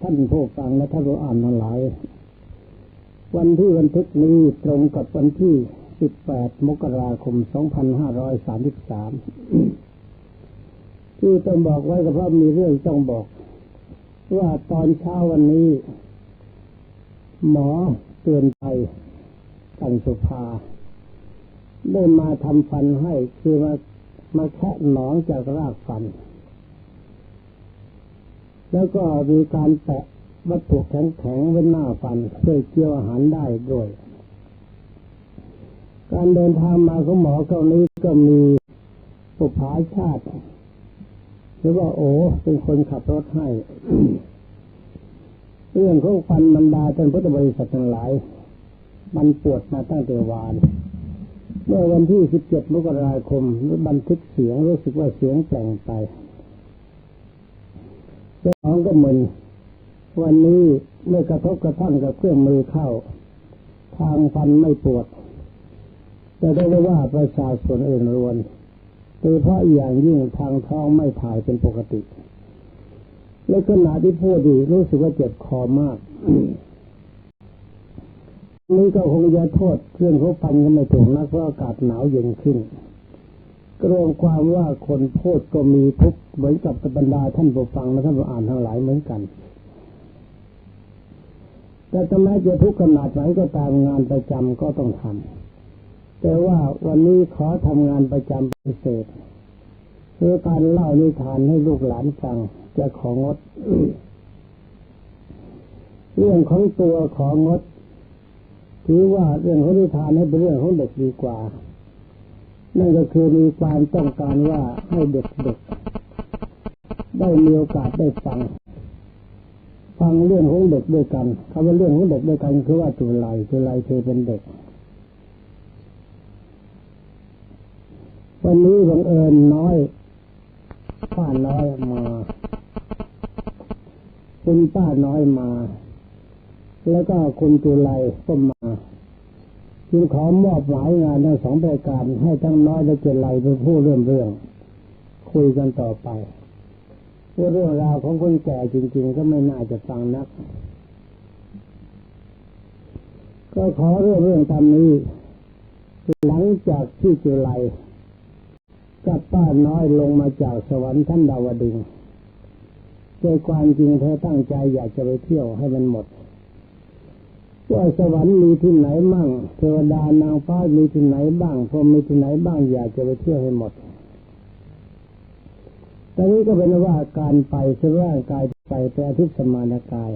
ท่านผู้ฟังและท่านผู้อ่านทั้งหลาย วันที่บันทึกนี้ตรงกับวันที่ 18 มกราคม 2533 ที่ต้องบอกไว้ก็เพราะมีเรื่องต้องบอก ว่าตอนเช้าวันนี้ หมอเตือนไปกันสุภา ได้มาทำฟันให้คือมามาแคะหนองจากรากฟัน แล้วก็มีการแปะวัตถุแข็งๆไว้หน้าฟันเพื่อเกี่ยวอาหารได้ด้วย การเดินทางมาของหมอเกานี้ก็มีปุผาชาติ หรือว่าโอ้เป็นคนขับรถให้ เรื่องของฟันบรรดาท่านพุทธบริษัททั้งหลาย มันปวดมาตั้งแต่วานเมื่อวันที่ 17 มกราคมบันทึกเสียงรู้สึกว่าเสียงแปลงไป เจ้าของก็มึนวันนี้เมื่อกระทบกระทั่งกับเครื่องมือเข้า ทางฟันไม่ปวดจะได้ว่าประชาชนอื่นรวนโดยเพราะอย่างยิ่งทางท้องไม่ถ่ายเป็นปกติ และขณะที่พูดดีรู้สึกว่าเจ็บคอมาก นี่ก็คงจะโทษเครื่องเขาฟันก็ไม่ถูกนักเพราะอากาศหนาวเย็นขึ้น รวมความว่าคนพูดก็มีทุกเหมือนกับบรรดาท่านผู้ฟังและท่านผู้อ่านทั้งหลายเหมือนกัน แต่ทำไมจะทุกข์ขนาดไหนก็ตามงานประจำก็ต้องทำแต่ว่าวันนี้ขอทำงานประจำพิเศษคือการเล่านิทานให้ลูกหลานฟังจะของดเรื่องของตัวของดถือว่าเรื่องของนิทานให้เป็นเรื่องของเด็กดีกว่า นั่นก็คือมีความต้องการว่าให้เด็กๆได้มีโอกาสได้ฟัง ฟังเรื่องของเด็กด้วยกันคำว่าเรื่องของเด็กด้วยกันคือว่าจุไลจุไลเธอเป็นเด็ก วันนี้บังเอิญน้อยป้าน้อยมาคุณป้าน้อยมา แล้วก็คุณจุไลก็มา จึงขอมอบหมายงานทั้งสองรายการให้ทั้งน้อยและเจุไลเป็นผู้เรื่องเรื่อง คุยกันต่อไปเรื่องราวของคนแก่จริง ๆ ก็ไม่น่าจะฟังนัก ก็ขอเรื่องเรื่องตามนี้ หลังจากที่จุไลกับป้าน้อยลงมาจากสวรรค์ท่านดาวดึงใจความจริงเธอตั้งใจอยากจะไปเที่ยวให้มันหมด ว่าสวรรค์มีที่ไหนมั่งเทวดานางฟ้ามีที่ไหนบ้างพรหมมีที่ไหนบ้างอยากจะไปเที่ยวให้หมดตอนนี้ก็เป็นว่าการไปคือร่างกายไปแต่อาทิตย์สมานกาย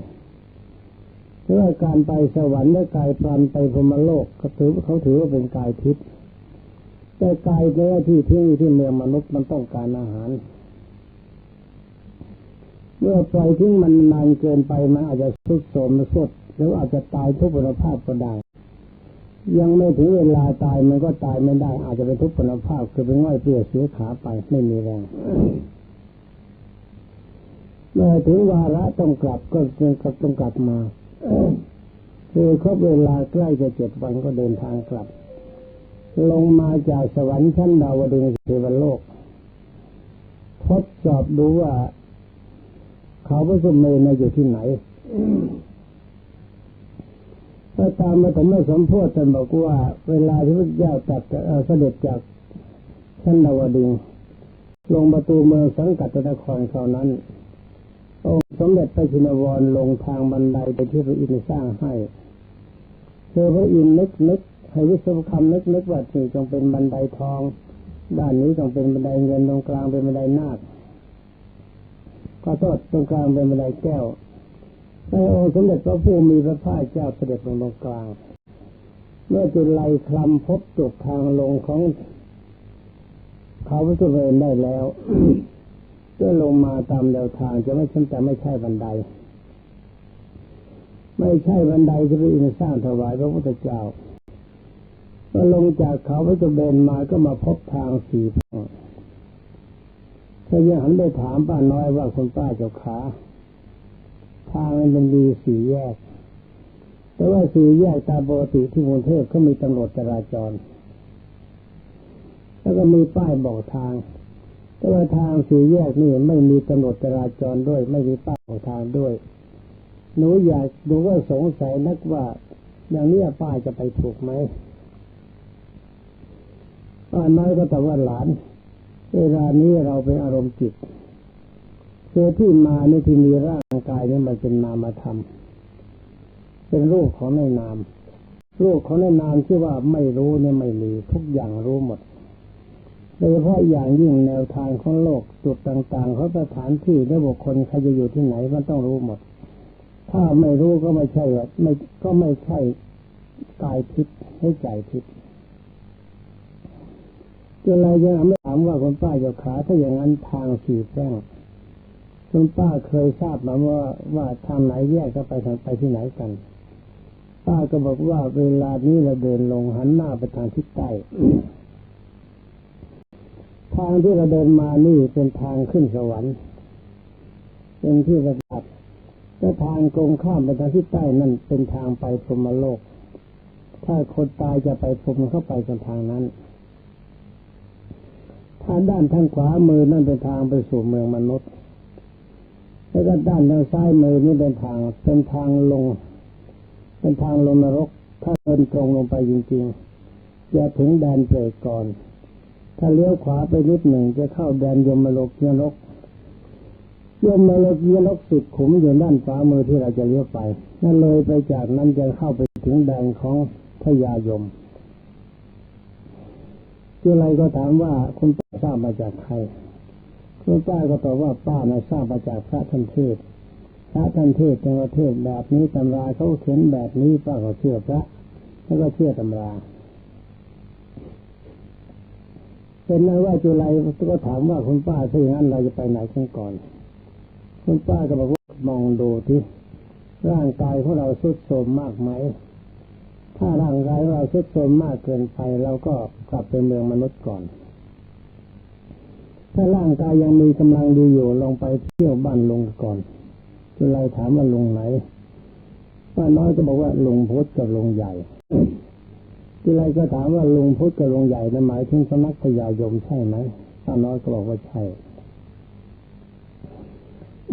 หรือว่าการไปสวรรค์และกายพรันไปพรหมโลกเขาถือเขาถือว่าเป็นกายทิพย์แต่กายเนื้อที่ที่ที่เมืองมนุษย์มันต้องการอาหาร เมื่อปล่อยทิ้งมันนานเกินไปมันอาจจะทุดโทรมสุด หรืออาจจะตายทุกพลภาพก็ได้ ยังไม่ถึงเวลาตายมันก็ตายไม่ได้ อาจจะเป็นทุกพลภาพคือเป็นง่อยเปลี่ยเสียขาไปไม่มีแรงเมื่อถึงวาระต้องกลับก็จึงกลับต้องกลับมาคือครบเวลาใกล้จะเจ็ดวันก็เดินทางกลับ ลงมาจากสวรรค์ชั้นดาวดึงเทวโลก ทดสอบดูว่า เขาพระสมเมนอยู่ที่ไหน ถ้าตามมาถึงไม่สมโพธิท่านบอกว่าเวลาที่พระเจ้าตัดเสด็จจากชั้นดาวดึงลงประตูเมืองสังกัดนครคราวนั้น องค์สมเด็จพระชินวรลงทางบันไดไปที่พระอินทร์สร้างให้เธอพระอินทร์นึกนึกให้วิศวกรรมนึกนึกว่านี่จงเป็นบันไดทอง ด้านนี้ต้องเป็นบันไดเงินตรงกลางเป็นบันไดนาคก็โทษตรงกลางเป็นบันไดแก้ว ในองค์สมเด็จพระผู้มีพระภาคเจ้าเสด็จลงตรงกลาง เมื่อจุลัยคลำพบจุดทางลงของเขาพระสุเรนได้แล้วก็ลงมาตามแนวทางจะไม่ใช่แต่ไม่ใช่บันได ไม่ใช่บันไดจะไปอินสร้างถวายพระพุทธเจ้าก็ลงจากเขาพระจุเบนมาก็มาพบทางสี่ทางพระยหันได้ถามป้าน้อยว่าคุณป้าเจ้าขา ทางมันมีสี่แยก แต่ว่าสี่แยกตามปกติที่กรุงเทพเขามีตำรวจจราจร แล้วก็มีป้ายบอกทาง แต่ว่าทางสี่แยกนี่ไม่มีตำรวจจราจรด้วย ไม่มีป้ายบอกทางด้วย หนูอยากหนูก็สงสัยนักว่าอย่างนี้ป้ายจะไปถูกไหมป้าน้อยก็ตอบว่าหลาน เวลานี้เราเป็นอารมณ์จิต คือที่มาในที่มีร่างกายนี่มันเป็นนามธรรม เป็นรูปของในนาม รูปของในนามที่ว่าไม่รู้เนี่ยไม่มีทุกอย่างรู้หมดโดยเฉพาะอย่างยิ่งแนวทางของโลกจุดต่างๆเขาสถานที่และบุคคลใครจะอยู่ที่ไหนมันต้องรู้หมด ถ้าไม่รู้ก็ไม่ใช่ว่าไม่ก็ไม่ใช่กายทิพย์ให้ใจทิพย์จะอะไรจะไม่ถามว่าคุณป้าจะขาถ้าอย่างนั้นทางสี่แพร่ง คุณป้าเคยทราบมาว่าว่าทางไหนแยกก็ไปทางไปที่ไหนกัน ป้าก็บอกว่าเวลานี้เราเดินลงหันหน้าไปทางทิศใต้ทางที่เราเดินมานี่เป็นทางขึ้นสวรรค์เป็นที่ระดับแต่ทางตรงข้ามไปทางทิศใต้นั่นเป็นทางไปพรหมโลก ถ้าคนตายจะไปพรหมเข้าไปกันทางนั้นถ้าด้านทางขวามือนั่นเป็นทางไปสู่เมืองมนุษย์ แล้วก็ด้านทางซ้ายมือนี่เป็นทางเป็นทางลง เป็นทางลงนรก ถ้าเดินตรงลงไปจริงๆจะถึงแดนเปรตก่อน ถ้าเลี้ยวขวาไปนิดหนึ่งจะเข้าแดนยมโลกนรกยมโลกนรกสิบขุมอยู่ด้านขวามือที่เราจะเลี้ยวไปนั่นเลยไปจากนั้นจะเข้าไปถึงแดนของพญายมที่ไรก็ถามว่าคุณป้าทราบมาจากใคร คุณป้าก็ตอบว่าป้านะทราบมาจากพระท่านเทศ พระท่านเทศในประเทศแบบนี้ตำราเขาเขียนแบบนี้ป้าก็เชื่อพระแล้วก็เชื่อตำราเป็นนั้นว่าจุไรก็ถามว่าคุณป้าถ้าอย่างนั้นเราจะไปไหนกันก่อน คุณป้าก็บอกว่ามองดูที่ร่างกายของเราสุดโทมมากไหม ถ้าร่างกายเราสุดโทมมากเกินไปเราก็กลับไปเมืองมนุษย์ก่อน ถ้าร่างกายยังมีกำลังดีอยู่ลองไปเที่ยวบ้านลุงก่อนจุไรถามว่าลุงไหนป้าน้อยก็บอกว่าลุงพุทธกับลุงใหญ่ทีไรก็ถามว่าลุงพุทธกับลุงใหญ่นั้นหมายถึงสนักพญายมใช่ไหมป้าน้อยก็บอกว่าใช่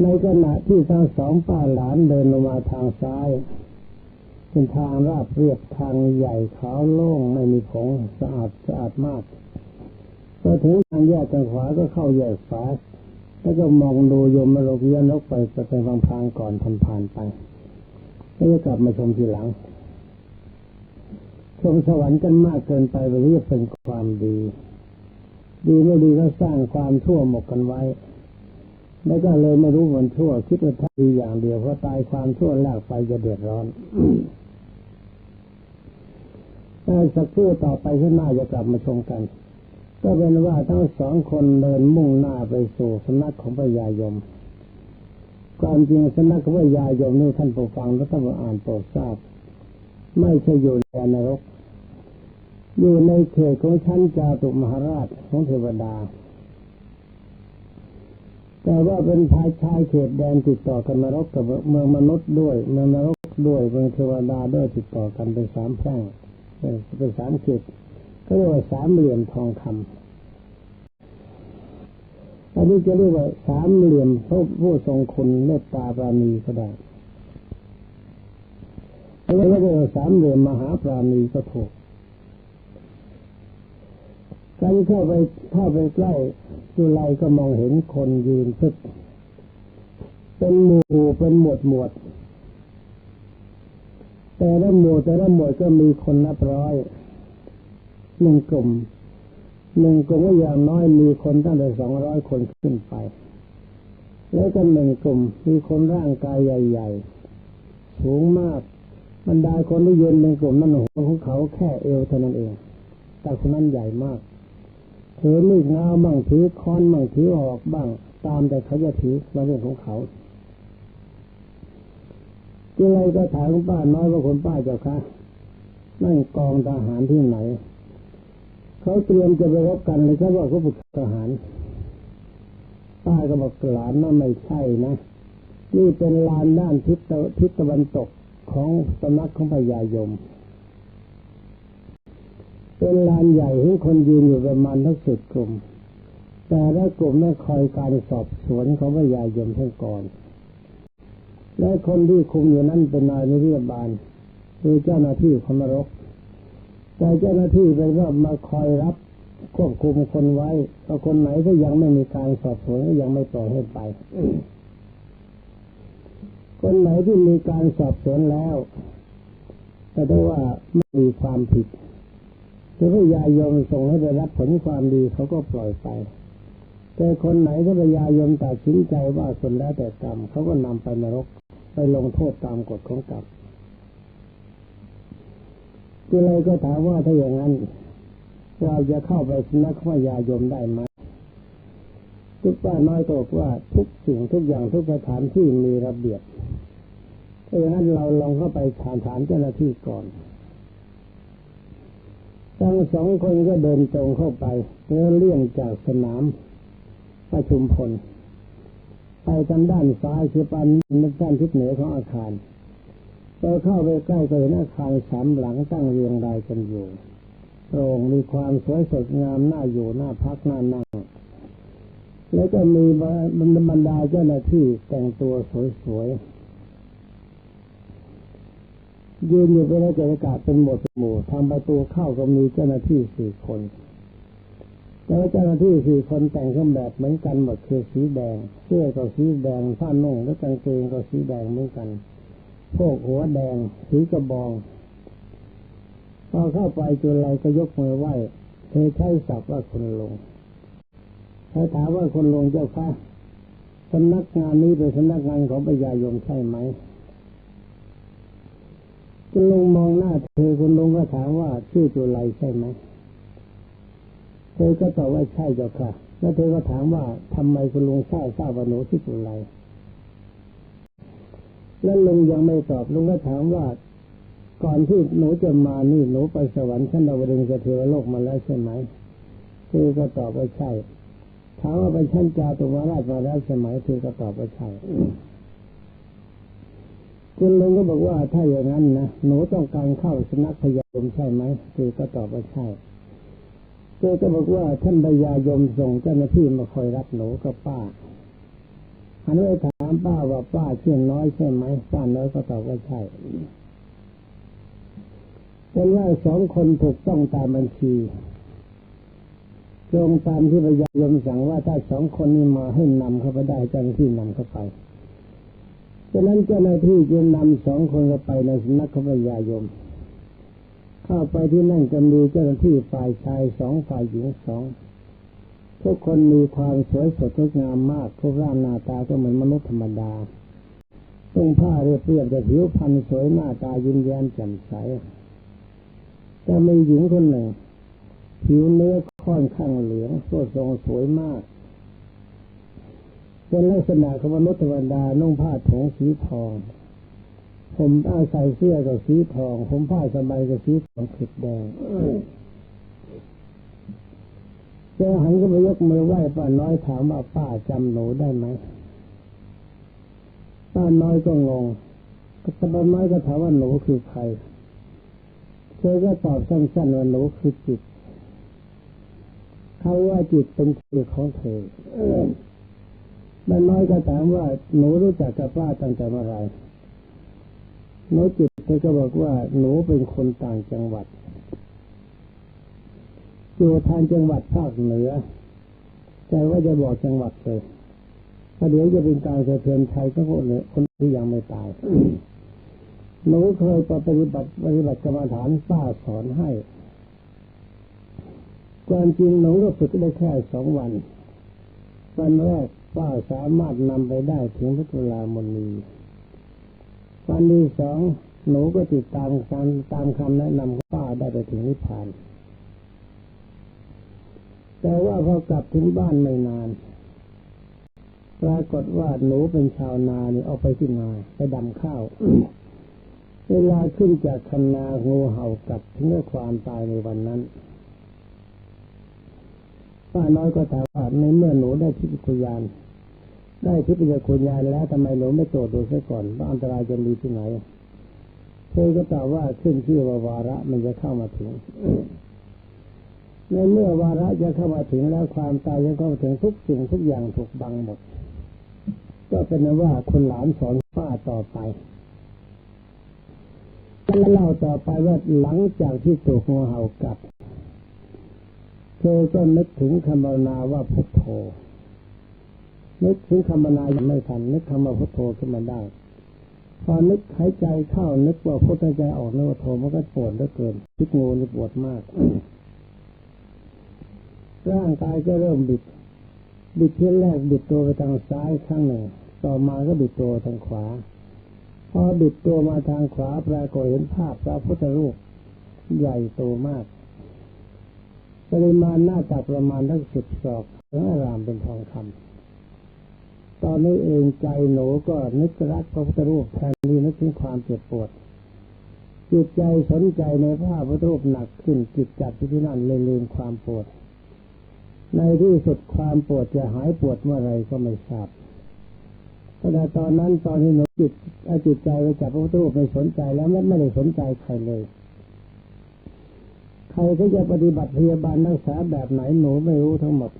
ในขณะที่ทั้งสองป้าหลานเดินลงมาทางซ้ายเป็นทางราบเรียบทางใหญ่ขาวโล่งไม่มีผงสะอาดสะอาดมาก พอถึงทางแยกทางขวาก็เข้าแยกฝาแล้วก็มองดูยมมาโลกยานกไปจะเป็นบางพางก่อนทำผ่านไปแล้วก็กลับมาชมทีหลัง ชมสวรรค์กันมากเกินไปไปเรียกเป็นความดี ดีไม่ดีก็สร้างความชั่วหมกกันไว้ แล้วก็เลยไม่รู้วันชั่ว คิดว่าถ้าดีอย่างเดียวเพราะตายความชั่วแลกไปจะเดือดร้อนแต่สักครู่ต่อไปข้างหน้าจะกลับมาชมกัน ก็เป็นว่าทั้งสองคนเดินมุ่งหน้าไปสู่สำนักของพระยายมความจริงสำนักของพระยายมนี่ท่านผู้ฟังและท่านผู้อ่านโปรดทราบ ไม่ใช่อยู่ในนรก อยู่ในเขตของชั้นจาตุมหาราชของเทวดา แต่ว่าเป็นภายชายเขตแดนติดต่อกันนรกกับเมืองมนุษย์ด้วย เมืองนรกด้วยเมืองเทวดาด้วยติดต่อกันเป็นสามแพร่งเป็นสามเขต เรียกว่าสามเหลี่ยมทองคำอันนี้จะเรียกว่าสามเหลี่ยมพระผู้ทรงคุณเมตตาปราณีก็ได้แล้วก็เรียกว่าสามเหลี่ยมมหาปราณีก็ถูกการเข้าไปเข้าไปใกล้จุไลก็มองเห็นคนยืนพึกเป็นหมู่เป็นหมวดหมวด แต่ละหมู่แต่ละหมวดก็มีคนนับร้อย หนึ่งกลุ่มหนึ่งกลุ่มก็อย่างน้อยมีคนตั้งแต่สองร้อยคนขึ้นไป แล้วก็หนึ่งกลุ่มมีคนร่างกายใหญ่ ๆ สูงมากบรรดาคนที่ยืนในกลุ่มนั้นหัวของเขาแค่เอวเท่านั้นเอง แต่คนนั้นใหญ่มากถือมีดงาบ้างถือค้อนบ้างถือออกบ้าง ตามแต่เขาจะถือเราเรื่องของเขาที่ไรก็ถามคุณป้าน้อยว่าคนป้าเจ้าคะนั่นกองทหารที่ไหน เขาเตรียมจะไปรบกันเลยเขาว่าเขาฝึกทหารป้าก็บอกหลานน่าไม่ใช่นะ นี่เป็นลานด้านทิศตะทิศตะวันตกของสำนักของพญายม เป็นลานใหญ่ที่คนยืนอยู่ประมาณทั้งสิบกลุ่ม แต่ละกลุ่มนั้นคอยการสอบสวนของพญายมทั้งก่อน และคนที่คุมอยู่นั้นเป็นนายนิรบาลคือเจ้าหน้าที่ของนรก แต่เจ้าหน้าที่เป็นก็มาคอยรับควบคุมคนไว้พอคนไหนที่ยังไม่มีการสอบสวนยังไม่ปล่อยให้ไป คนไหนที่มีการสอบสวนแล้วแต่ได้ว่าไม่มีความผิดคือพยายมส่งให้ไปรับผลความดีเขาก็ปล่อยไป แต่คนไหนที่พยายมตัดสินใจว่าคนแล้วแต่กรรมเขาก็นำไปนรก ไปลงโทษตามกฎของกรรม ก็เลยก็ถามว่าถ้าอย่างนั้น เราจะเข้าไปสนักพยายมได้ไหมทุกป้าน้อยก็บอกว่าทุกสิ่งทุกอย่างทุกสถานที่มีระเบียบถ้าอย่างนั้นเราลองเข้าไปถามถามเจ้าหน้าที่ก่อนทั้งสองคนก็เดินตรงเข้าไปเพื่อเลี่ยงจากสนามประชุมพลไปทางด้านซ้ายคือปันด้านทิศเหนือของอาคาร พอเข้าไปใกล้ก็เห็นอาคารสามหลังตั้งเรียงรายกันอยู่โปร่งมีความสวยสดงามน่าอยู่น่าพักน่านั่งแล้วก็มีบรรดาเจ้าหน้าที่แต่งตัวสวยๆยืนอยู่เป็นระจักาศเป็นหมดหมู่ทางประตูเข้าก็มีเจ้าหน้าที่สี่คนแต่ว่าเจ้าหน้าที่สี่คนแต่งเครื่องแบบเหมือนกันหมดคือสีแดง เสื้อก็สีแดงผ้านุ่งและกางเกงก็สีแดงเหมือนกัน พวกหัวแดงสีกระบองพอเข้าไปจุลไรก็ยกมือไหว้เธอใช้ศัพท์ว่าคุณลุงเขาถามว่าคุณลุงเจ้าค่ะสำนักงานนี้เป็นสำนักงานของปยายมใช่ไหมคุณลุงมองหน้าเธอคุณลุงก็ถามว่าชื่อจุลไรใช่ไหมเธอก็ตอบว่าใช่เจ้าค่ะ แล้วเธอก็ถามว่าทำไมคุณลุงทราบทราบว่าหนูชื่อจุลไร แล้วลุงยังไม่ตอบลุงก็ถามว่า ก่อนที่หนูจะมานี่หนูไปสวรรค์ชั้นดาวดึงสเทวโลกมาแล้วใช่ไหมเธอก็ตอบว่าใช่ถามว่าไปชั้นจาตุวราชมาแล้วใช่ไหมเธอก็ตอบว่าใช่คุณลุงก็บอกว่าถ้าอย่างนั้นนะหนูต้องการเข้าสนักพยายมใช่ไหมเธอก็ตอบว่าใช่เธอก็บอกว่าท่านพยายมส่งเจ้าหน้าที่มาคอยรับหนูกับป้า อันนี้ถามป้าว่าป้าเชื่อน้อยใช่ไหมป้าน้อยก็ตอบว่าใช่เป็นว่าสองคนถูกต้องตามบัญชีตรงตามที่พยายมสั่งว่าถ้าสองคนนี้มาให้นำเข้าไปได้เจ้าหน้าที่นำเข้าไปฉะนั้นเจ้าหน้าที่จึงนำสองคนเข้าไปในสำนักขพยายม เข้าไปที่นั่นจะมีเจ้าหน้าที่ฝ่ายชายสองฝ่ายหญิงสอง ทุกคนมีความสวยสดงดงามมากทุกร่างหน้าตาก็เหมือนมนุษย์ธรรมดาต้องผ้าเรียบเรียบแต่ผิวพรรณสวยหน้าตายิ้มแย้มแจ่มใสแต่มีหญิงคนหนึ่ง ผิวเนื้อค่อนข้างเหลืองสดทรงสวยมากเป็นลักษณะของมนุษย์ธรรมดานุ่งผ้าถุงสีทอง ผมอาใส่เสื้อกับสีทอง ผมผ้าสบายกับสีทองผิดแดง เจ้าหันก็ไปยกมือไหว้ป้าน้อยถามว่าป้าจำหนูได้ไหมป้าน้อยก็งงก็ป้าน้อยก็ถามว่าหนูคือใครเธอก็ตอบสั้นๆว่าหนูคือจิตเขาว่าจิตเป็นชื่อของเธอบ้าน้อยก็ถามว่าหนูรู้จักกับป้าตั้งแต่เมื่อไหร่หนูจิตเธอก็บอกว่าหนูเป็นคนต่างจังหวัด อยู่ทางจังหวัดภาคเหนือ แต่ว่าจะบอกจังหวัดเลยเพราเดี๋ยวจะเป็นการสะเทือนไทยก็คนเลยคนที่ยังไม่ตายหนูเคยปฏิบัติปฏิบัติกรรมฐานป้าสอนให้ความจริงหนูก็ฝึกได้แค่สองวันวันแรกป้าสามารถนำไปได้ถึงพัทลามณีวันที่สองหนูก็ติดตามการตามคำแนะนำของป้าได้ไปถึงนิพพาน แต่ว่าพอกลับถึงบ้านไม่นานปรากฏว่าหนูเป็นชาวนาเนี่ยออกไปที่นาไปดำข้าวเวลาขึ้นจากคันนางูเห่ากัดถึงด้วยความตายในวันนั้นป้าน้อยก็ถามว่าในเมื่อหนูได้ทิพยคุยาน ได้ทิพยคุยานแล้วทำไมหนูไม่ตรวจดูซะก่อนว่าอันตรายจะมีที่ไหนเธอก็ตอบว่าขึ้นชื่อว่าวาระมันจะเข้ามาถึง ในเมื่อวาระจะเข้ามาถึงแล้วความตายจะเข้ามาถึงทุกสิ่งทุกอย่างถูกบังหมด ก็เป็นนว่าคุณหลานสอนป้าต่อไปแล้วเล่าต่อไปว่าหลังจากที่ถูกงูเห่ากัดเธอก็นึกถึงคำภาวนาว่าพุทโธนึกถึงคำภาวนายังไม่ทันนึกคำว่าพุทโธขึ้นมาได้พอนึกหายใจเข้านึกว่าพุทธใจออกนึกว่าโธมันก็ปวดเหลือเกินพิษงูนี่ปวดมาก ร่างกายก็เริ่มบิด บิดที่แรกบิดตัวไปทางซ้ายข้างหนึ่ง ต่อมาก็บิดตัวทางขวา พอบิดตัวมาทางขวาปรากฏเห็นภาพพระพุทธรูปใหญ่โตมาก ปริมาณหน้าตักประมาณทั้งสิบศอกถึงอารามเป็นทองคำตอนนี้เองใจหนูก็นึกรักพระพุทธรูปแทนนี้นึกถึงความเจ็บปวดจิตใจสนใจในภาพพระพุทธรูปหนักขึ้นจิตจับที่นั่นเลยลืมความปวด ในที่สุดความปวดจะหายปวดเมื่อไรก็ไม่ทราบแต่ตอนนั้นตอนที่หนูจิตอาจิตใจไปจับพระพุทธรูปไม่สนใจแล้วไม่ได้สนใจใครเลย ใครก็จะปฏิบัติพยาบาลรักษาแบบไหนหนูไม่รู้ทั้งหมด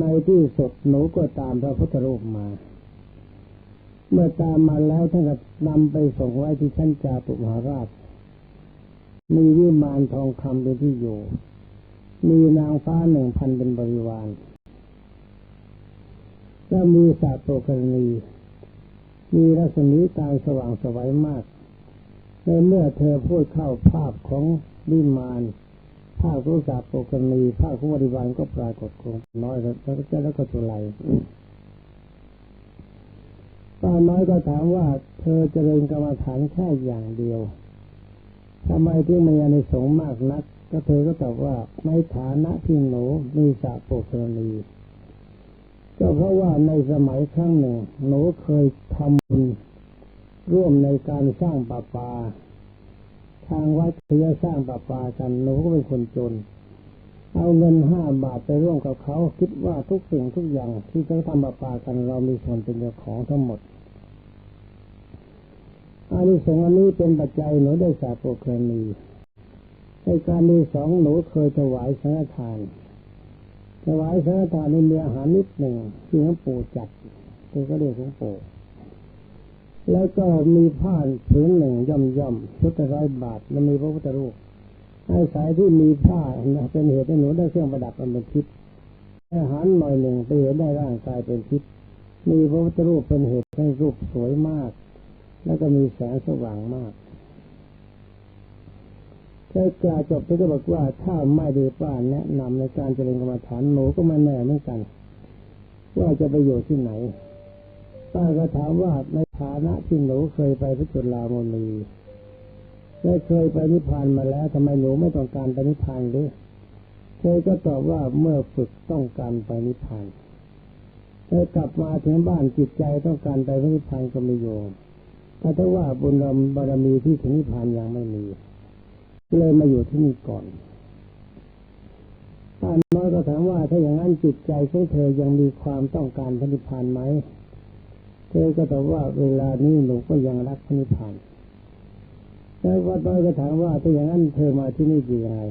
ในที่สุดหนูก็ตามพระพุทธรูปมา เมื่อตามมาแล้วท่านก็นำไปส่งไว้ที่ชั้นจาตุมหาราช มีวิมานทองคำเป็นที่อยู่ มีนางฟ้าหนึ่งพันเป็นบริวารก็มีสาโตกรณี มีรัศมีการสว่างสวัยมาก ในเมื่อเธอพูดเข้าภาพของวิมาน ภาพของสาโตกรณี ภาพของบริวารก็ปรากฏคงน้อยแล้วก็จะแล้วก็จุไลป้าน้อยก็ถามว่าเธอจะเริญกรรมฐานแค่อย่างเดียวทำไมที่มีอานิสงส์มากนัก ก็เธอก็ตอบว่าในฐานะที่หนูมีสาโปกรณีก็เพราะว่าในสมัยครั้งหนึ่งหนูเคยทำบุญร่วมในการสร้างป่าปาทางวัดเพื่อสร้างป่าปากันหนูก็เป็นคนจน เอาเงินห้าบาทไปร่วมกับเขาคิดว่าทุกสิ่งทุกอย่างที่เขาทำป่าปากันเรามีส่วนเป็นเจ้าของทั้งหมดอานิสงส์อันนี้เป็นปัจจัยหนูได้สาโปเคยมี ในการมีสองหนูเคยถวายสังฆทาน ถวายสังฆทานในมีอาหารนิดหนึ่งที่หลวงปู่จัดคือก็เรียกหลวงปู่แล้วก็มีผ้าผืนหนึ่งย่อมย่อมชุดร้อยบาทแล้วมีพระพุทธรูปอาศัยที่มีผ้าเป็นเหตุให้หนูได้เครื่องประดับเป็นทิพย์อาหารหน่อยหนึ่งไปเห็นได้ร่างกายเป็นทิพย์มีพระพุทธรูปเป็นเหตุให้รูปสวยมาก แล้วก็มีแสงสว่างมาก ใช้กาจบที่ก็บอกว่าถ้าไม่ดีป้าแนะนำในการเจริญกรรมฐานหนูก็ไม่แน่เหมือนกัน ว่าจะไปอยู่ที่ไหนป้าก็ถามว่าในฐานะที่หนูเคยไปพระจุลามณีได้เคยไปนิพพานมาแล้วทำไมหนูไม่ต้องการไปนิพพานหรือเธอก็ตอบว่าเมื่อฝึกต้องการไปนิพพานเธอกลับมาถึงบ้านจิตใจต้องการไปนิพพานก็ไม่โยมแต่ถ้าว่าบุญบารมีที่ถึงนิพพานยังไม่มี เลยมาอยู่ที่นี่ก่อนท่านน้อยก็ถามว่าถ้าอย่างนั้นจิตใจของเธอยังมีความต้องการพระนิพพานไหม เธอก็ตอบว่าเวลานี้หนูก็ยังรักพระนิพพานแล้วก็น้อยก็ถามว่าถ้าอย่างนั้นเธอมาที่นี่ยังไง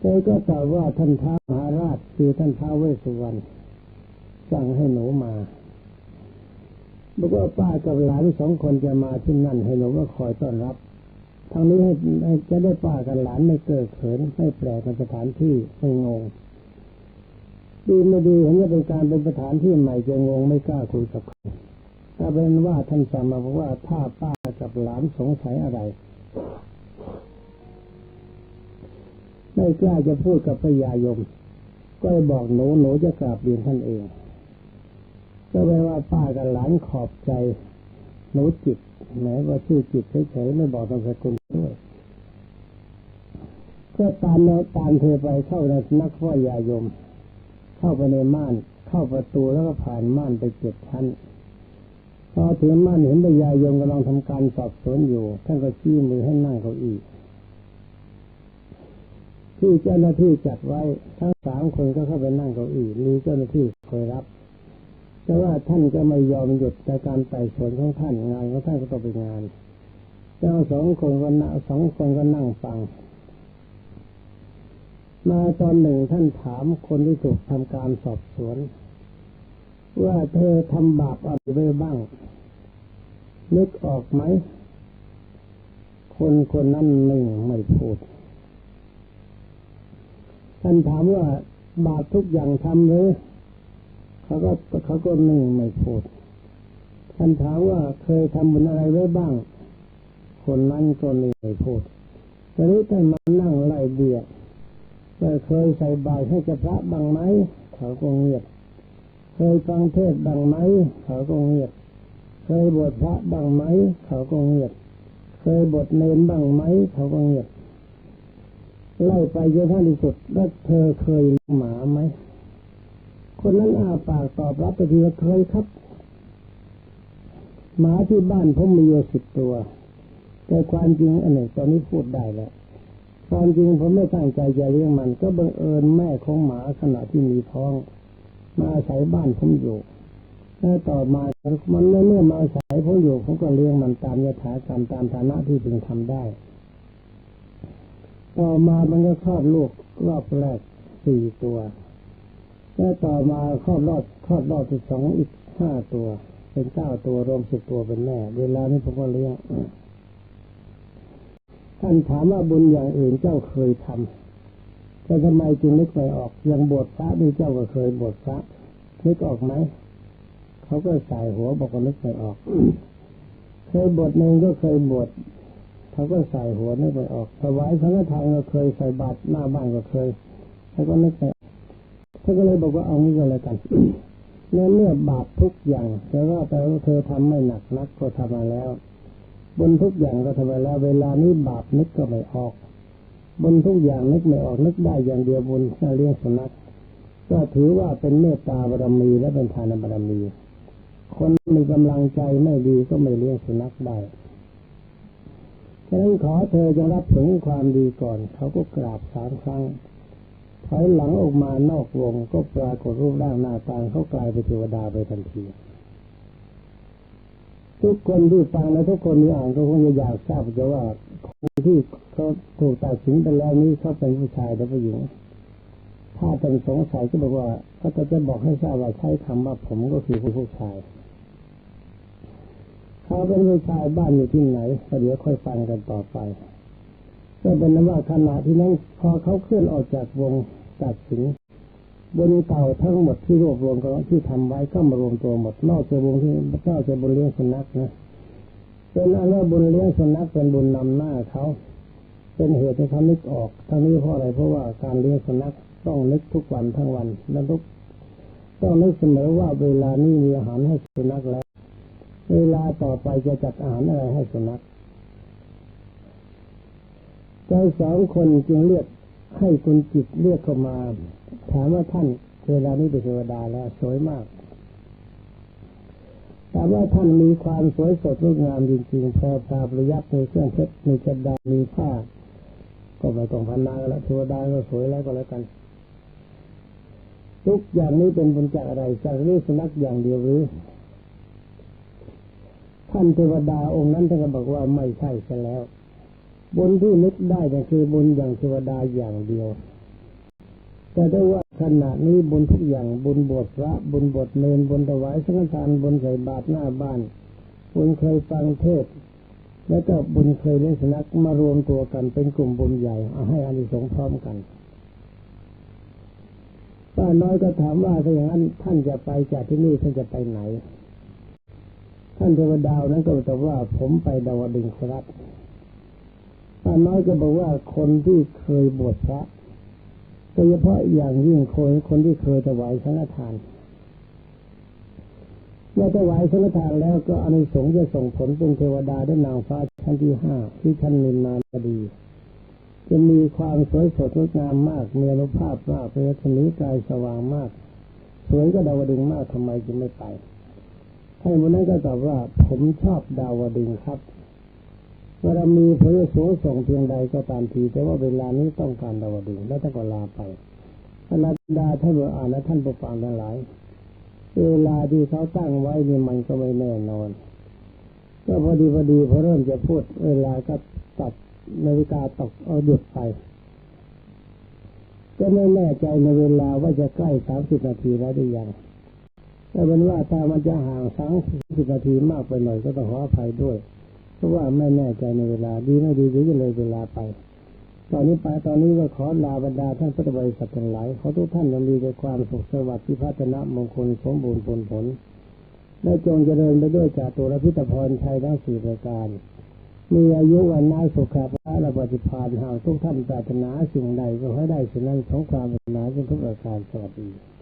เธอก็ตอบว่าท่านท้ามหาราชคือท่านท้าเวสสุวรรณสั่งให้หนูมาบอกว่าป้ากับหลานสองคนจะมาที่นั่นให้หนูก็คอยต้อนรับ ทางนี้ให้จะได้ป้ากันหลานไม่เกิดเขินไม่แปลกในสถานที่ไม่งงดีไม่ดีเห็นว่าเป็นการเป็นสถานที่ใหม่จะงงไม่กล้าคุยกับใครถ้าเป็นว่าท่านสั่งมาบอกว่าถ้าป้ากับหลานสงสัยอะไรไม่กล้าจะพูดกับพญายม ก็บอกหนูหนูจะกราบเรียนท่านเอง ก็แปลว่าป้ากับหลานขอบใจ หนูจิต ไหนว่าชื่อจิตเฉยๆไม่บอกตามสกุลด้วยก็ตามแนวตามเธอไปเข้าในนักว่ายายม เข้าไปในม่าน เข้าประตูแล้วก็ผ่านม่านไปเจ็ดชั้นพอถึงม่านเห็นพยายมกำลังทำการสอบสวนอยู่ ท่านก็ชี้มือให้นั่งเก้าอี้ที่เจ้าหน้าที่จัดไว้ทั้งสามคนก็เข้าไปนั่งเก้าอี้มีเจ้าหน้าที่คอยรับ แต่ว่าท่านก็ไม่ยอมหยุดในการไต่สวนของท่านงานของท่านก็ต้องไปงานเจ้าสองคนก็นั่งสองคนก็นั่งฟัง มาตอนหนึ่งท่านถามคนที่ถูกทำการสอบสวน ว่าเธอทำบาปอะไรไว้บ้างนึกออกไหม คนคนนั้นนิ่งไม่พูด ท่านถามว่าบาปทุกอย่างทำหรือ เขาก็เขาก็นิ่งไม่พูด ท่านถามว่าเคยทำบุญอะไรไว้บ้าง คนนั้นก็นิ่งไม่พูดตอนนี้ท่านมานั่งไล่เบียว่าเคยใส่บาตรให้กับพระบ้างไหมเขาก็เงียบ เคยฟังเทศบ้างไหมเขาก็เงียบ เคยบวชพระบ้างไหมเขาก็เงียบ เคยบวชเนนบ้างไหมเขาก็เงียบไล่ไปจนท่านที่สุดว่าเธอเคยเลี้ยงหมาไหม คนนั้นอ้าปากตอบรับไปทีว่าเคยครับ หมาที่บ้านผมมีอยู่สิบตัว แต่ความจริงอันนึ่งตอนนี้พูดได้แล้วความจริงผมไม่ตั้งใจจะเลี้ยงมัน ก็บังเอิญแม่ของหมาขณะที่มีท้อง มาอาศัยบ้านผมอยู่แล้วต่อมามันเมื่อมาอาศัยผมอยู่ผมก็เลี้ยงมันตามยถากรรมตามฐานะที่พึงทำได้ ต่อมามันก็คลอดลูกรอบแรกสี่ตัว แล้วต่อมาคลอดรอบคลอดรอบที่สองอีกห้าตัว เป็นเก้าตัวรวมสิบตัวเป็นแม่เวลานี้ผมก็เลี้ยงท่านถามว่าบุญอย่างอื่นเจ้าเคยทำแต่ทำไมจึงนึกไม่ออกอย่างบวชพระนี่เจ้าก็เคยบวชพระนึกออกไหมเขาก็ใส่หัวบอกว่านึกไม่ออกเคยบวชเองก็เคยบวชเขาก็ใส่หัวนึกไม่ออกถวายสังฆทานก็เคยใส่บาตรหน้าบ้านก็เคยเขาก็นึกไม่ เขาก็เลยบอกว่าเอางี้ก็แล้วกันเนื่อเมื่อบาปทุกอย่างแต่ว่าแต่ว่าเธอทำไม่หนักนักก็ทำมาแล้ว บนทุกอย่างก็ทำไปแล้ว เวลานี้บาปนึกก็ไม่ออก บนทุกอย่างนึกไม่ออกนึกได้อย่างเดียวบนเลี้ยงสุนัขก็ถือว่าเป็นเมตตาบารมีและเป็นทานบารมี คนมีกำลังใจไม่ดีก็ไม่เลี้ยงสุนัขได้ฉะนั้นขอเธอจงรับถึงความดีก่อน เขาก็กราบสามครั้ง ถอยหลังออกมานอกวงก็ปรากฏรูปร่างหน้าตาเขากลายเป็นเทวดาไปทันที ทุกคนที่ฟังและทุกคนที่อ่านก็คงจะอยากทราบจะว่าคนที่เขาถูกตัดสินไปแล้วนี้เขาเป็นผู้ชายหรือผู้หญิงถ้าเป็นสงสัยก็บอกว่าก็จะจะบอกให้ทราบว่าใช้คำว่าผมก็คือผู้ชายเขาเป็นผู้ชายบ้านอยู่ที่ไหนเดี๋ยวค่อยฟังกันต่อไป ก็เป็นนั้นว่าขณะที่นั้นพอเขาเคลื่อนออกจากวงตัดสินบนเก่าทั้งหมดที่รวบรวมกันที่ทำไว้ก็มารวมตัวหมดนอกจากวงที่นอกจาบุญเลี้ยงสุนัขนะเป็นอันว่าบุญเลี้ยงสุนัขเป็นบุญนำหน้าเขาเป็นเหตุให้เขานึกออก ทั้งนี้เพราะอะไรเพราะว่าการเลี้ยงสุนัขต้องนึกทุกวันทั้งวันและทุกต้องนึกเสมอว่าเวลานี้มีอาหารให้สุนัขแล้ว เวลาต่อไปจะจัดอาหารอะไรให้สุนัข เจ้าสองคนจึงเรียกให้คุณจิตเรียกเข้ามา ถามว่าท่านเวลานี้เป็นเทวดาแล้วสวยมากแต่ว่าท่านมีความสวยสดงดงามจริงๆแพรพราประยับในเครื่องเพชรมีกระดามีผ้า ก็ไม่ต้องพันนาแล้วเทวดาก็สวยแล้วก็แล้วกัน ทุกอย่างนี้เป็นบุญจากอะไรจากเรื่องสุนัขอย่างเดียวหรือท่านเทวดาองค์นั้นท่านก็บอกว่าไม่ใช่ซะแล้ว บุญที่นึกได้ก็คือบุญอย่างเทวดาอย่างเดียว แต่ได้ว่าขณะนี้บุญทุกอย่างบุญบวชพระบุญบวชเนนบุญถวายสังฆทานบุญใส่บาตรหน้าบ้าน บุญเคยฟังเทศ แล้วก็บุญเคยเลี้ยงสุนัขมารวมตัวกันเป็นกลุ่มบุญใหญ่เอาให้อานิสงส์พร้อมกันป้าน้อยก็ถามว่าถ้าอย่างนั้นท่านจะไปจากที่นี่ท่านจะไปไหน ท่านเทวดาวนั้นก็ตอบว่าผมไปดาวดึงส์ครับ ป้าน้อยก็บอกว่าคนที่เคยบวชพระโดยเฉพาะอย่างยิ่งคนคนที่เคยถวายสังฆทานเมื่อถวายสังฆทานแล้วก็อานิสงส์จะส่งผลเป็นเทวดาได้นางฟ้าชั้นที่ห้าที่ชั้นนินนานดี จะมีความสวยสดงดงามมากมีอนุภาพมากเป็นชนิกายสว่างมาก สวยก็ดาวดึงมากทำไมจึงไม่ไปท่านคนนั้นก็ตอบว่าผมชอบดาวดึงครับ เวลามีพระโสส่งเพียงใดก็ตามที แต่ว่าเวลานี้ต้องการดาวดึงแล้วท่านก็ลาไปอนันดาท่านบอกอ่านและท่านผู้ฟังทั้งหลาย เวลาที่เขาตั้งไว้นี่มันก็ไม่แน่นอน ก็พอดีพอดีพอเริ่มจะพูด เวลาก็ตัดนาฬิกาตกเอาหยุดไป ก็ไม่แน่ใจในเวลาว่าจะใกล้สามสิบนาทีแล้วหรือยังแต่เป็นว่าถ้ามันจะห่างสังสิบนาทีมากไปหน่อยก็ต้องขออภัยด้วย ราะว่าไม่แน่ใจในเวลาดีไม่ดีเดี๋ยวจะเลยเวลาไป ตอนนี้ไปตอนนี้ก็ขอลาบรรดาท่านพุทธบริษัททั้งหลายขอทุกท่านจงมีแต่ความสุขสวัสดิ์พิพัฒนมงคลสมบูรณ์ผลผลและจงเจริญไปด้วยจากตัวและพิธพรชัยทั้งสี่ประการ มีอายุวันนาสุขภาพและปฏิภาณหากทุกท่านปรารถนาสิ่งใดก็ให้ได้สิ่งนั้นของความปรารถนาจนทุกประการสวัสดี